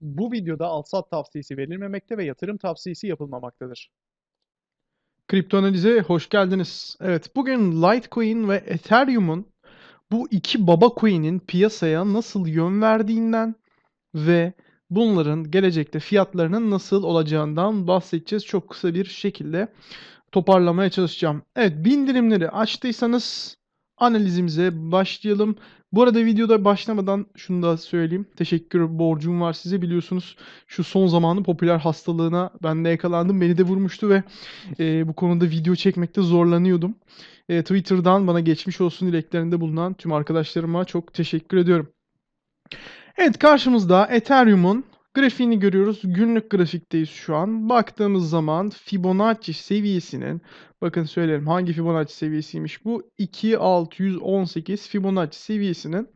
Bu videoda alsat tavsiyesi verilmemekte ve yatırım tavsiyesi yapılmamaktadır. Kripto analize hoş geldiniz. Evet, bugün Litecoin ve Ethereum'un bu iki baba coin'in piyasaya nasıl yön verdiğinden ve bunların gelecekte fiyatlarının nasıl olacağından bahsedeceğiz. Çok kısa bir şekilde toparlamaya çalışacağım. Evet, bildirimleri açtıysanız analizimize başlayalım. Bu arada videoda başlamadan şunu da söyleyeyim. Teşekkür borcum var size biliyorsunuz. Şu son zamanın popüler hastalığına ben de yakalandım. Beni de vurmuştu ve e, bu konuda video çekmekte zorlanıyordum. E, Twitter'dan bana geçmiş olsun dileklerinde bulunan tüm arkadaşlarıma çok teşekkür ediyorum. Evet karşımızda Ethereum'un grafiğini görüyoruz. Günlük grafikteyiz şu an. Baktığımız zaman Fibonacci seviyesinin bakın söylerim hangi Fibonacci seviyesiymiş bu? 2618 Fibonacci seviyesinin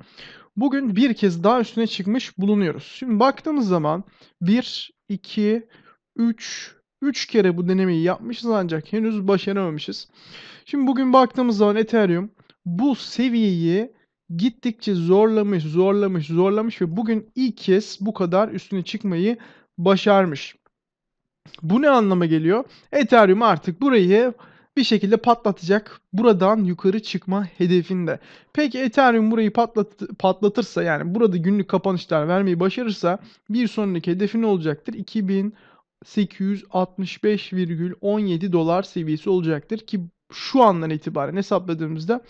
bugün bir kez daha üstüne çıkmış bulunuyoruz. Şimdi baktığımız zaman 1, 2, 3, 3 kere bu denemeyi yapmışız ancak henüz başaramamışız. Şimdi bugün baktığımız zaman Ethereum bu seviyeyi gittikçe zorlamış, zorlamış, zorlamış ve bugün ilk kez bu kadar üstüne çıkmayı başarmış. Bu ne anlama geliyor? Ethereum artık burayı bir şekilde patlatacak. Buradan yukarı çıkma hedefinde. Peki Ethereum burayı patlat patlatırsa yani burada günlük kapanışlar vermeyi başarırsa bir sonraki hedefi ne olacaktır? 2865,17 dolar seviyesi olacaktır ki şu andan itibaren hesapladığımızda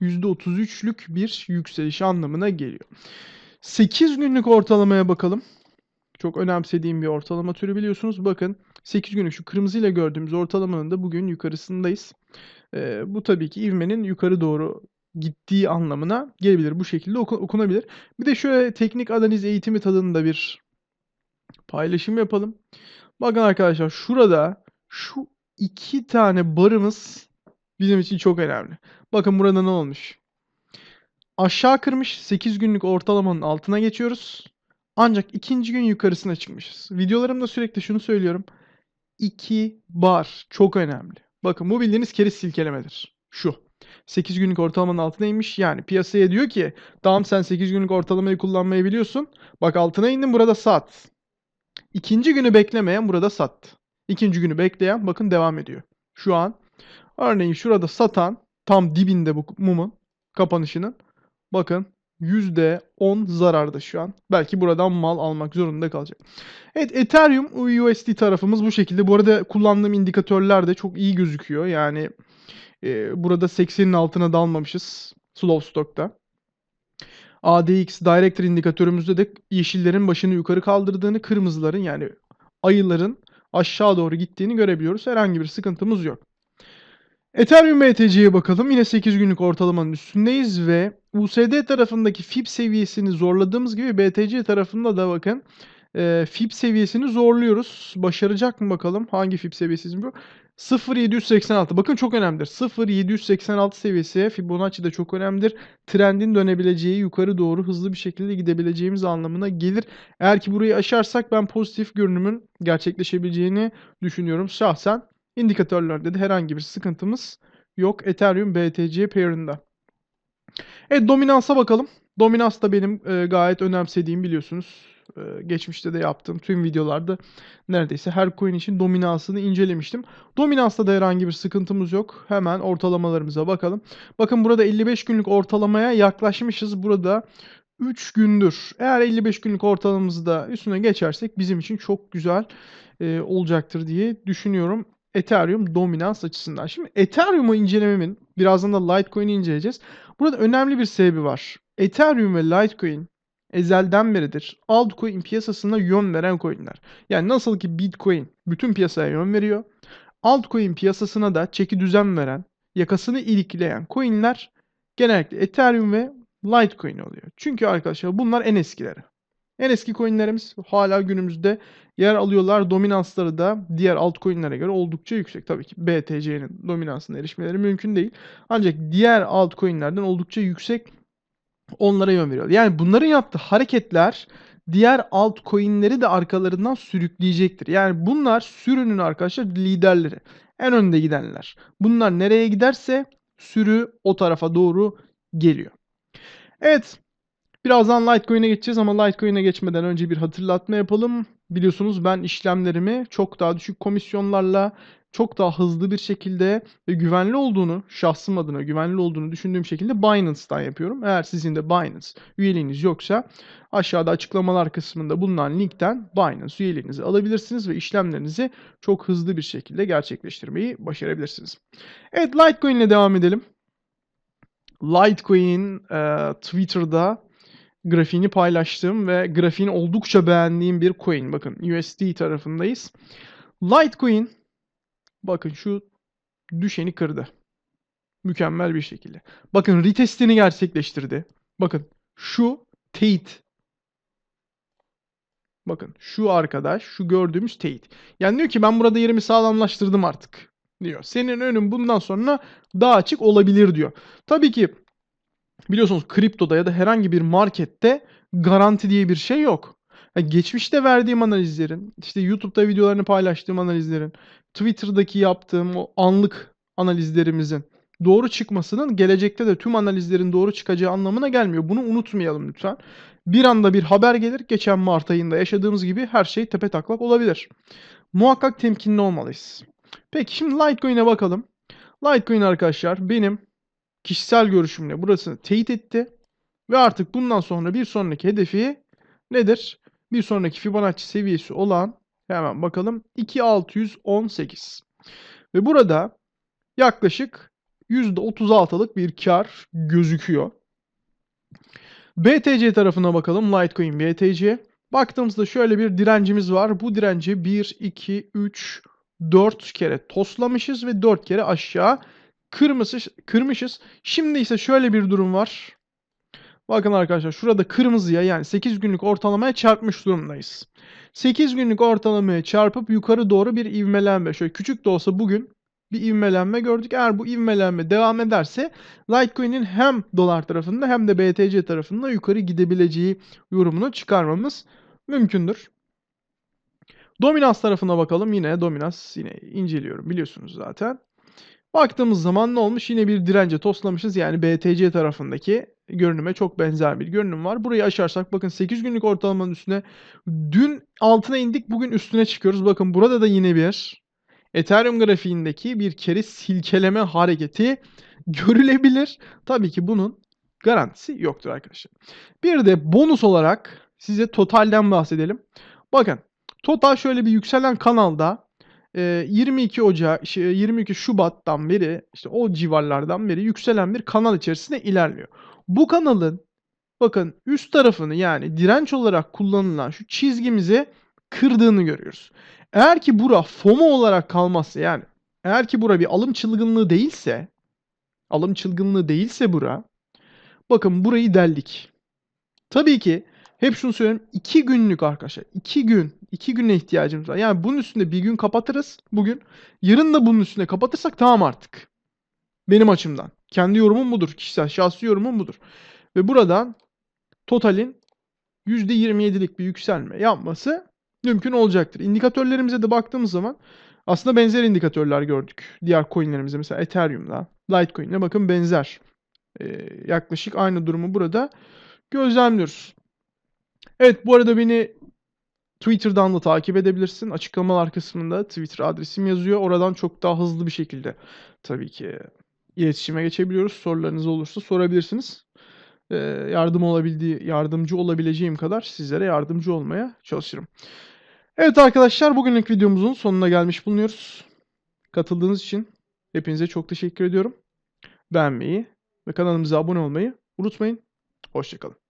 %33'lük bir yükseliş anlamına geliyor. 8 günlük ortalamaya bakalım. Çok önemsediğim bir ortalama türü biliyorsunuz. Bakın 8 günlük şu kırmızıyla gördüğümüz ortalamanın da bugün yukarısındayız. Ee, bu tabii ki ivmenin yukarı doğru gittiği anlamına gelebilir. Bu şekilde oku- okunabilir. Bir de şöyle teknik analiz eğitimi tadında bir paylaşım yapalım. Bakın arkadaşlar şurada şu iki tane barımız bizim için çok önemli. Bakın burada ne olmuş? Aşağı kırmış 8 günlük ortalamanın altına geçiyoruz. Ancak ikinci gün yukarısına çıkmışız. Videolarımda sürekli şunu söylüyorum. 2 bar çok önemli. Bakın bu bildiğiniz keriz silkelemedir. Şu. 8 günlük ortalamanın altına inmiş. Yani piyasaya diyor ki tamam sen 8 günlük ortalamayı kullanmayı biliyorsun. Bak altına indin burada sat. İkinci günü beklemeyen burada sat. İkinci günü bekleyen bakın devam ediyor. Şu an örneğin şurada satan tam dibinde bu mumun kapanışının bakın %10 zararda şu an. Belki buradan mal almak zorunda kalacak. Evet Ethereum USD tarafımız bu şekilde. Bu arada kullandığım indikatörler de çok iyi gözüküyor. Yani e, burada 80'in altına dalmamışız slow stock'ta. ADX Director indikatörümüzde de yeşillerin başını yukarı kaldırdığını, kırmızıların yani ayıların aşağı doğru gittiğini görebiliyoruz. Herhangi bir sıkıntımız yok. Ethereum BTC'ye bakalım. Yine 8 günlük ortalamanın üstündeyiz ve USD tarafındaki FIB seviyesini zorladığımız gibi BTC tarafında da bakın e, FIB seviyesini zorluyoruz. Başaracak mı bakalım? Hangi FIB seviyesi bu? 0.786. Bakın çok önemlidir. 0.786 seviyesi Fibonacci de çok önemlidir. Trendin dönebileceği, yukarı doğru hızlı bir şekilde gidebileceğimiz anlamına gelir. Eğer ki burayı aşarsak ben pozitif görünümün gerçekleşebileceğini düşünüyorum şahsen. İndikatörlerde de herhangi bir sıkıntımız yok Ethereum BTC pair'ında. Evet dominansa bakalım. Dominans da benim e, gayet önemsediğim biliyorsunuz. E, geçmişte de yaptığım tüm videolarda neredeyse her coin için dominansını incelemiştim. Dominansta da herhangi bir sıkıntımız yok. Hemen ortalamalarımıza bakalım. Bakın burada 55 günlük ortalamaya yaklaşmışız. Burada 3 gündür. Eğer 55 günlük ortalamamızı da üstüne geçersek bizim için çok güzel e, olacaktır diye düşünüyorum. Ethereum dominans açısından. Şimdi Ethereum'u incelememin, birazdan da Litecoin'i inceleyeceğiz. Burada önemli bir sebebi var. Ethereum ve Litecoin ezelden beridir altcoin piyasasına yön veren coinler. Yani nasıl ki Bitcoin bütün piyasaya yön veriyor. Altcoin piyasasına da çeki düzen veren, yakasını ilikleyen coinler genellikle Ethereum ve Litecoin oluyor. Çünkü arkadaşlar bunlar en eskileri. En eski coinlerimiz hala günümüzde yer alıyorlar. Dominansları da diğer altcoin'lere göre oldukça yüksek. Tabii ki BTC'nin dominansına erişmeleri mümkün değil. Ancak diğer altcoin'lerden oldukça yüksek onlara yön veriyor. Yani bunların yaptığı hareketler diğer altcoin'leri de arkalarından sürükleyecektir. Yani bunlar sürünün arkadaşlar liderleri. En önde gidenler. Bunlar nereye giderse sürü o tarafa doğru geliyor. Evet. Birazdan Litecoin'e geçeceğiz ama Litecoin'e geçmeden önce bir hatırlatma yapalım. Biliyorsunuz ben işlemlerimi çok daha düşük komisyonlarla çok daha hızlı bir şekilde ve güvenli olduğunu, şahsım adına güvenli olduğunu düşündüğüm şekilde Binance'dan yapıyorum. Eğer sizin de Binance üyeliğiniz yoksa aşağıda açıklamalar kısmında bulunan linkten Binance üyeliğinizi alabilirsiniz ve işlemlerinizi çok hızlı bir şekilde gerçekleştirmeyi başarabilirsiniz. Evet Litecoin ile devam edelim. Litecoin e, Twitter'da grafiğini paylaştığım ve grafiğini oldukça beğendiğim bir coin. Bakın USD tarafındayız. Litecoin bakın şu düşeni kırdı. Mükemmel bir şekilde. Bakın retestini gerçekleştirdi. Bakın şu Tate. Bakın şu arkadaş, şu gördüğümüz Tate. Yani diyor ki ben burada yerimi sağlamlaştırdım artık diyor. Senin önün bundan sonra daha açık olabilir diyor. Tabii ki biliyorsunuz kriptoda ya da herhangi bir markette garanti diye bir şey yok. Ha, geçmişte verdiğim analizlerin, işte YouTube'da videolarını paylaştığım analizlerin, Twitter'daki yaptığım o anlık analizlerimizin doğru çıkmasının gelecekte de tüm analizlerin doğru çıkacağı anlamına gelmiyor. Bunu unutmayalım lütfen. Bir anda bir haber gelir. Geçen Mart ayında yaşadığımız gibi her şey tepe taklak olabilir. Muhakkak temkinli olmalıyız. Peki şimdi Litecoin'e bakalım. Litecoin arkadaşlar benim kişisel görüşümle burasını teyit etti. Ve artık bundan sonra bir sonraki hedefi nedir? Bir sonraki Fibonacci seviyesi olan hemen bakalım 2618. Ve burada yaklaşık %36'lık bir kar gözüküyor. BTC tarafına bakalım. Litecoin BTC. Baktığımızda şöyle bir direncimiz var. Bu direnci 1, 2, 3, 4 kere toslamışız ve 4 kere aşağı kırmışız. kırmışız. Şimdi ise şöyle bir durum var. Bakın arkadaşlar şurada kırmızıya yani 8 günlük ortalamaya çarpmış durumdayız. 8 günlük ortalamaya çarpıp yukarı doğru bir ivmelenme. Şöyle küçük de olsa bugün bir ivmelenme gördük. Eğer bu ivmelenme devam ederse Litecoin'in hem dolar tarafında hem de BTC tarafında yukarı gidebileceği yorumunu çıkarmamız mümkündür. Dominans tarafına bakalım. Yine dominans yine inceliyorum biliyorsunuz zaten. Baktığımız zaman ne olmuş? Yine bir dirence toslamışız. Yani BTC tarafındaki görünüme çok benzer bir görünüm var. Burayı aşarsak bakın 8 günlük ortalamanın üstüne dün altına indik bugün üstüne çıkıyoruz. Bakın burada da yine bir Ethereum grafiğindeki bir kere silkeleme hareketi görülebilir. Tabii ki bunun garantisi yoktur arkadaşlar. Bir de bonus olarak size totalden bahsedelim. Bakın total şöyle bir yükselen kanalda 22 Ocak, şey, 22 Şubat'tan beri işte o civarlardan beri yükselen bir kanal içerisinde ilerliyor. Bu kanalın bakın üst tarafını yani direnç olarak kullanılan şu çizgimizi kırdığını görüyoruz. Eğer ki bura FOMO olarak kalmazsa yani eğer ki bura bir alım çılgınlığı değilse alım çılgınlığı değilse bura bakın burayı deldik. Tabii ki hep şunu söylüyorum. 2 günlük arkadaşlar. 2 gün. 2 güne ihtiyacımız var. Yani bunun üstünde bir gün kapatırız bugün. Yarın da bunun üstüne kapatırsak tamam artık. Benim açımdan. Kendi yorumum budur. Kişisel şahsi yorumum budur. Ve buradan totalin %27'lik bir yükselme yapması mümkün olacaktır. İndikatörlerimize de baktığımız zaman aslında benzer indikatörler gördük. Diğer coinlerimizde mesela Ethereum'da, Litecoin'le bakın benzer. Ee, yaklaşık aynı durumu burada gözlemliyoruz. Evet bu arada beni Twitter'dan da takip edebilirsin. Açıklamalar kısmında Twitter adresim yazıyor. Oradan çok daha hızlı bir şekilde tabii ki iletişime geçebiliyoruz. Sorularınız olursa sorabilirsiniz. Ee, yardım olabildiği, yardımcı olabileceğim kadar sizlere yardımcı olmaya çalışırım. Evet arkadaşlar bugünlük videomuzun sonuna gelmiş bulunuyoruz. Katıldığınız için hepinize çok teşekkür ediyorum. Beğenmeyi ve kanalımıza abone olmayı unutmayın. Hoşçakalın.